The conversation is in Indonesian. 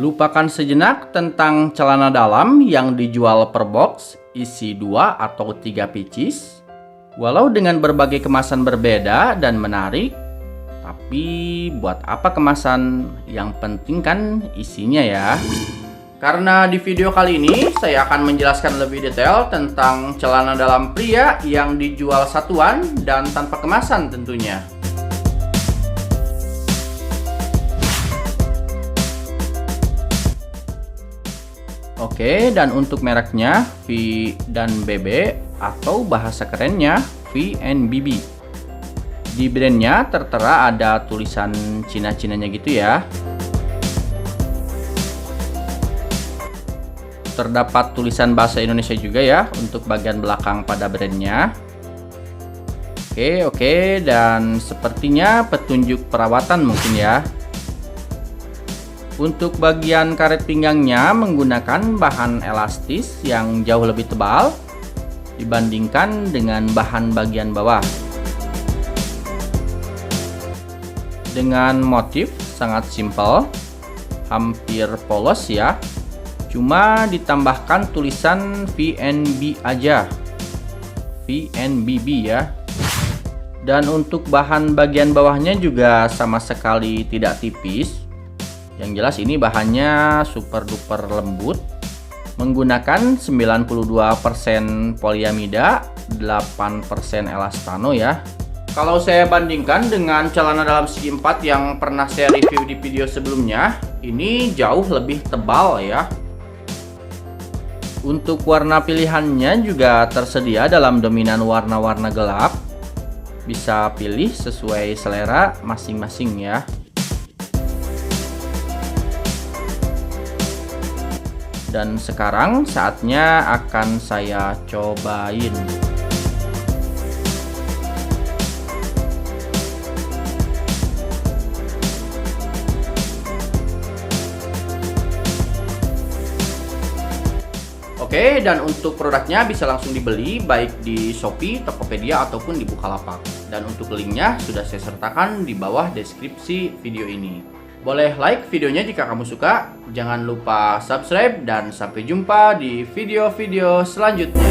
Lupakan sejenak tentang celana dalam yang dijual per box, isi 2 atau 3 pieces. Walau dengan berbagai kemasan berbeda dan menarik, tapi buat apa kemasan? Yang penting kan isinya ya. Karena di video kali ini saya akan menjelaskan lebih detail tentang celana dalam pria yang dijual satuan dan tanpa kemasan tentunya. Oke, dan untuk mereknya V dan BB atau bahasa kerennya VNBB. Di brandnya tertera ada tulisan Cina-Cinanya gitu ya. Terdapat tulisan bahasa Indonesia juga ya untuk bagian belakang pada brandnya. Oke, oke, dan sepertinya petunjuk perawatan mungkin ya. Untuk bagian karet pinggangnya menggunakan bahan elastis yang jauh lebih tebal dibandingkan dengan bahan bagian bawah. Dengan motif sangat simpel, hampir polos ya. Cuma ditambahkan tulisan VNB aja. VNBB ya. Dan untuk bahan bagian bawahnya juga sama sekali tidak tipis yang jelas ini bahannya super duper lembut menggunakan 92% poliamida, 8% elastano ya. Kalau saya bandingkan dengan celana dalam segi 4 yang pernah saya review di video sebelumnya, ini jauh lebih tebal ya. Untuk warna pilihannya juga tersedia dalam dominan warna-warna gelap. Bisa pilih sesuai selera masing-masing ya. Dan sekarang saatnya akan saya cobain. Oke, dan untuk produknya bisa langsung dibeli baik di Shopee, Tokopedia, ataupun di Bukalapak. Dan untuk linknya sudah saya sertakan di bawah deskripsi video ini. Boleh like videonya jika kamu suka, jangan lupa subscribe dan sampai jumpa di video-video selanjutnya.